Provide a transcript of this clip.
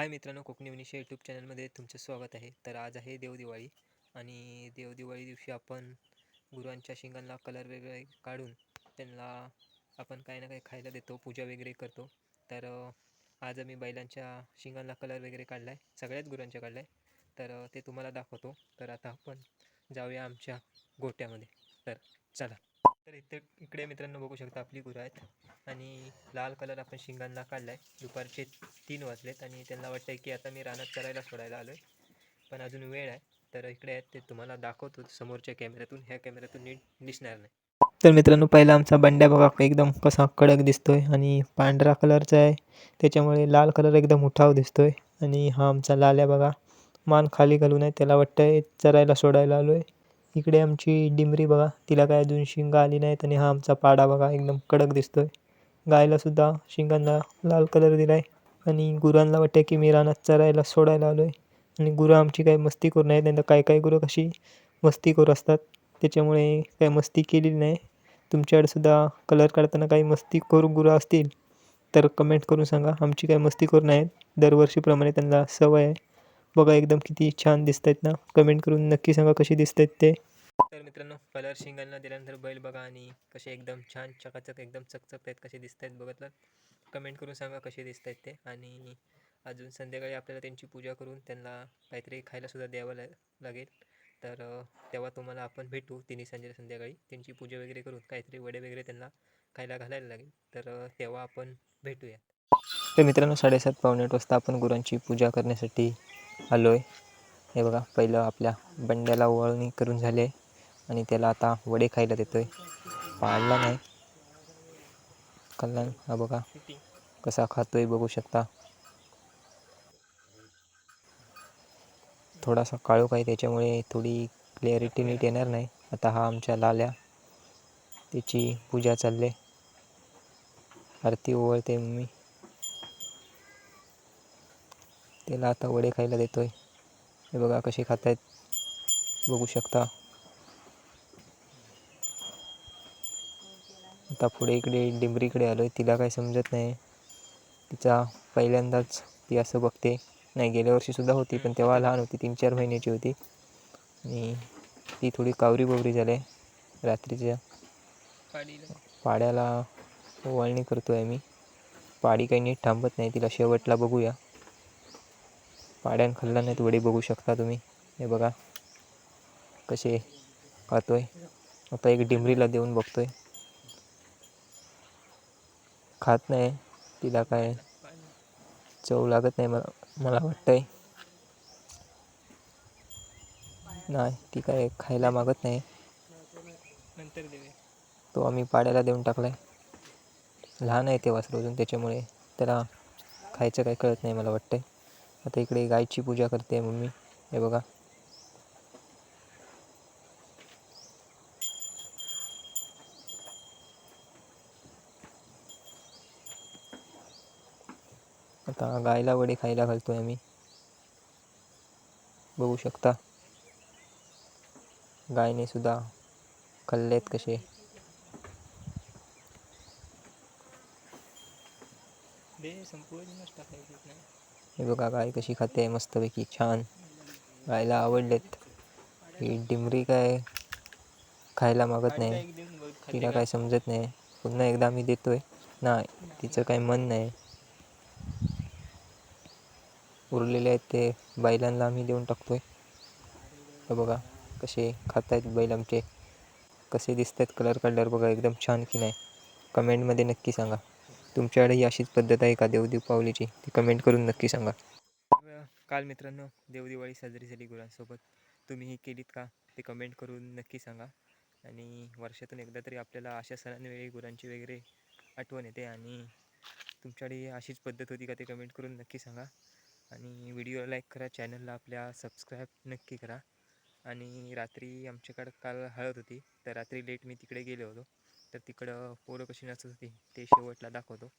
हाय मित्रांनो कोकणी विनिशा यूट्यूब चॅनलमध्ये तुमचं स्वागत आहे. तर आज आहे देवदिवाळी आणि देवदिवाळी दिवशी आपण गुरांच्या शिंगांना कलर वगैरे काढून त्यांना आपण काही ना काही खायला देतो पूजा वगैरे करतो. तर आज आम्ही बैलांच्या शिंगांना कलर वगैरे काढला आहे सगळ्याच गुरांच्या काढला आहे तर ते तुम्हाला दाखवतो. तर आता आपण जाऊया आमच्या गोट्यामध्ये. तर चला. तर इथे इकडे मित्रांनो बघू शकता आपली गुरं आहेत. आणि लाल कलर आपण शिंगांना काढला आहे दुपारचे तीन वाजलेत आणि त्यांना वाटतंय की आता मी रानात चरायला सोडायला आलो आहे पण अजून वेळ आहे. तर इकडे आहेत ते तुम्हाला दाखवतो. समोरच्या कॅमेऱ्यातून ह्या कॅमेऱ्यातून नीट दिसणार नाही. तर मित्रांनो पहिला आमचा बंड्या बघा. एकदम कसा कडक दिसतोय. आणि पांढरा कलरचा आहे. त्याच्यामुळे लाल कलर एकदम उठाव दिसतोय. आणि हा आमचा लाल्या बघा. मान खाली घालून आहे. त्याला वाटतंय चरायला सोडायला आलो आहे इकडे आमची डिमरी बघा तिला काय अजून शिंग आली नाहीत आणि हा आमचा पाडा बघा एकदम कडक दिसतोय. गायलासुद्धा शिंगांना लाल कलर दिला आहे आणि गुरांना वाटतं की मी रानात चरायला सोडायला आलो आहे आणि गुरं आमची काही मस्ती करू नाही त्यांना काही काही गुरं कशी मस्ती करू असतात. त्याच्यामुळे काही मस्ती केलेली नाही. तुमच्याकडेसुद्धा कलर काढताना काही मस्ती करू गुरं असतील तर कमेंट करून सांगा. आमची काही मस्ती करू नाहीत. दरवर्षीप्रमाणे त्यांना सवय आहे. बघा एकदम किती छान दिसत आहेत ना. कमेंट करून नक्की सांगा कशी दिसत आहेत ते. तर मित्रांनो कलर शिंगांना दिल्यानंतर बैल बघा आणि कसे एकदम छान चकाचक एकदम चकचक आहेत कसे दिसत आहेत बघितलं. कमेंट करून सांगा कसे दिसत आहेत ते. आणि अजून संध्याकाळी आपल्याला त्यांची पूजा करून त्यांना काहीतरी खायलासुद्धा द्यावं ला लागेल. तर तेव्हा तुम्हाला आपण भेटू तिन्ही संजय संध्याकाळी. त्यांची पूजा वगैरे करून काहीतरी वडे वगैरे त्यांना खायला घालायला लागेल. तर तेव्हा आपण भेटूया तर मित्रांनो साडेसात पावणे आठ वाजता आपण गुरांची पूजा करण्यासाठी आलो आहे हे बघा पहिलं आपल्या बंड्याला वळणी करून झाले आणि त्याला आता वडे खायला देतो आहे पाळला नाही. कल्याण हा बघा कसा खातोय बघू शकता. थोडासा काळोख आहे त्याच्यामुळे थोडी क्लॅरिटी नीट येणार नाही. आता हा आमच्या लाल्या त्याची पूजा चालले आरती ओवळते मी त्याला आता वडे खायला देतोय. हे बघा कसे खात आहेत बघू शकता. आता पुढे इकडे डिंबरीकडे आलो आहे तिला काही समजत नाही. तिचा पहिल्यांदाच ती असं बघते. नाही गेल्या वर्षीसुद्धा होती पण तेव्हा लहान होती. तीन चार महिन्याची होती. आणि ती थोडी कावरी बोवरी झाली आहे. रात्रीच्या पाड्याला ओवाळणी करतो आहे मी पाडी काही नीट थांबत नाही. तिला शेवटला बघूया. पाड्यान खाल्ला नाहीत वडे बघू शकता तुम्ही. हे बघा कसे खातोय. आता एक डिमरीला देऊन बघतोय. खात नाही तिला काय चव लागत नाही मला मला वाटतंय. नाही ती काय खायला मागत नाही. नंतर तो आम्ही पाड्याला देऊन टाकलाय. लहान आहे ते वासरू अजून त्याच्यामुळे त्याला खायचं काय कळत नाही मला वाटतंय. आता इकडे गायची पूजा करते मम्मी. हे बघा. आता गायला वडे खायला घालतोय आम्ही. बघू शकता. गायने सुद्धा खाल्लेत कसे. नाही हे बघा गाय कशी खाते मस्तपैकी छान. गायला आवडलेत. ही डिमरी काय खायला मागत नाही. तिला काय समजत नाही. पुन्हा एकदा मी देतोय. नाही तिचं काही मन नाही. उरलेले आहेत ते बैलांना आम्ही देऊन टाकतोय. हे बघा कसे खात आहेत बैल आमचे. कसे दिसत आहेत कलर काढल्यावर बघा एकदम छान की नाही. कमेंटमध्ये नक्की सांगा. तुमच्याकडे ही अशीच पद्धत आहे का देवदेव पावलीची? ती कमेंट करून नक्की सांगा. काल मित्रांनो देवदिवाळी साजरी झाली गुरांसोबत. तुम्हीही केलीत का? ते कमेंट करून नक्की सांगा. आणि वर्षातून एकदा तरी आपल्याला अशा सणांवेळी गुरांची वगैरे आठवण येते आणि तुमच्याकडे अशीच पद्धत होती का ते कमेंट करून नक्की सांगा. आणि व्हिडिओ लाईक करा चॅनलला आपल्या सबस्क्राईब नक्की करा. आणि रात्री आमच्याकडं काल हळद होती तर रात्री लेट मी तिकडे गेलो होतो. तर तिकडं पोरं कशी नाचत होती ते शेवटला दाखवतो.